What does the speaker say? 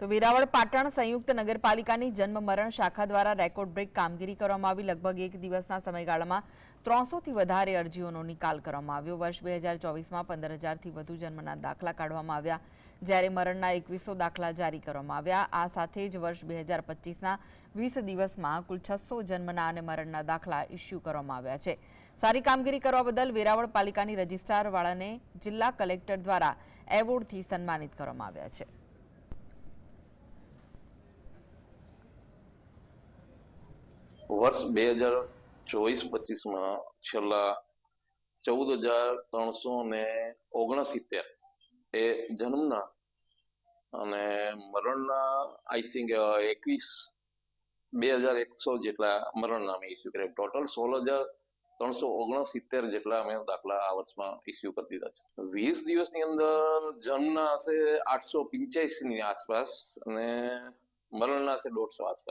તો વેરાવળ પાટણ સંયુક્ત નગરપાલિકાની જન્મ મરણ શાખા દ્વારા રેકોર્ડ બ્રેક કામગીરી કરવામાં આવી. લગભગ એક દિવસના સમયગાળામાં ત્રણસોથી વધારે અરજીઓનો નિકાલ કરવામાં આવ્યો. વર્ષ બે હજાર ચોવીસમાં પંદર હજારથી વધુ જન્મના દાખલા કાઢવામાં આવ્યા. જ્યારે મરણના એકવીસો દાખલા જારી કરવામાં આવ્યા. આ સાથે જ વર્ષ બે હજાર પચીસના વીસ દિવસમાં કુલ છસો જન્મના અને મરણના દાખલા ઇસ્યુ કરવામાં આવ્યા છે. સારી કામગીરી કરવા બદલ વેરાવળ પાલિકાની રજિસ્ટ્રારવાળાને જિલ્લા કલેક્ટર દ્વારા એવોર્ડથી સન્માનિત કરવામાં આવ્યા છે. વર્ષ બે હજાર ચોવીસ પચીસમાં છેલ્લા ચૌદ હજાર ત્રણસો ને ઓગણસિત્તેર એ જન્મના અને મરણના આઈ થિંક એકવીસ બે હજાર એકસો જેટલા મરણના અમે ઇસ્યુ કર્યા. ટોટલ સોળ હજાર ત્રણસો ઓગણસિત્તેર જેટલા અમે દાખલા આ વર્ષમાં ઇસ્યુ કરી દીધા છે. વીસ દિવસની અંદર જન્મના હશે આઠસો પંચ્યાસી ની આસપાસ અને મરણના હશે દોઢસો આસપાસ.